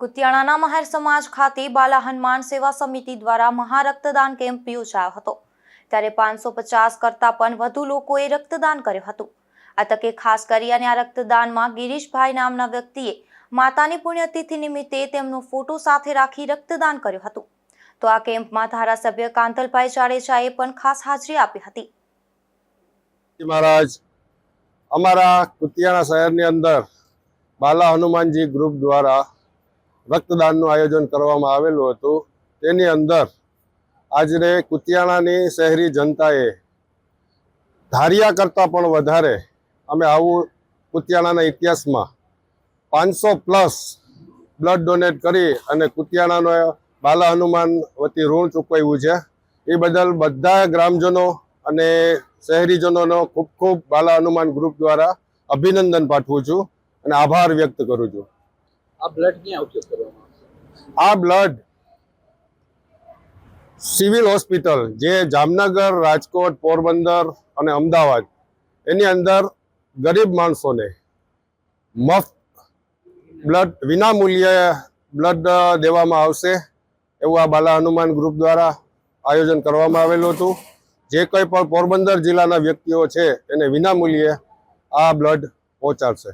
કુતિયાણાના મહેર સમાજ ખાતે બાલા હનુમાન સેવા સમિતિ દ્વારા મહારક્તદાન કેમ્પ યોજાયો હતો. ત્યારે પાંચસો પચાસ કરતાં પણ વધુ લોકોએ રક્તદાન કર્યું હતું. આ તકે ખાસ કરી અને આ રક્તદાનમાં ગિરીશભાઈ નામના વ્યક્તિએ માતાની પુણ્યતિથિ નિમિત્તે તેમનો ફોટો સાથે રાખી રક્તદાન કર્યું હતું. તો આ કેમ્પમાં ધારાસભ્ય કાંતલભાઈ જાડેજાએ પણ ખાસ હાજરી આપી હતી. મહારાજ, અમારા કુતિયાણા શહેરની અંદર બાલા હનુમાનજી ગ્રુપ દ્વારા રક્તદાનનું આયોજન કરવામાં આવેલું હતું. તેની અંદર આજરે કુતિયાણાની શહેરી જનતાએ ધાર્યા કરતાં પણ વધારે અમે આવું કુતિયાણાના ઇતિહાસમાં પાંચસો પ્લસ બ્લડ ડોનેટ કરી અને કુતિયાણાનો બાલા હનુમાન વતી ઋણ ચૂકવ્યું છે. એ બદલ બધા ગ્રામજનો અને શહેરીજનોનો ખૂબ ખૂબ બાલા હનુમાન ગ્રુપ દ્વારા અભિનંદન પાઠવું છું અને આભાર વ્યક્ત કરું છું. આ બ્લડ ક્યાં ઉપયોગ કરવામાં આ બ્લડ સિવિલ હોસ્પિટલ જે જામનગર, રાજકોટ, પોરબંદર અને અમદાવાદ, એની અંદર ગરીબ માણસોને મફત બ્લડ વિનામૂલ્યે બ્લડ દેવામાં આવશે એવું આ બાલા હનુમાન ગ્રુપ દ્વારા આયોજન કરવામાં આવેલું હતું. જે કંઈ પણ પોરબંદર જિલ્લાના વ્યક્તિઓ છે એને વિનામૂલ્યે આ બ્લડ પહોંચાડશે.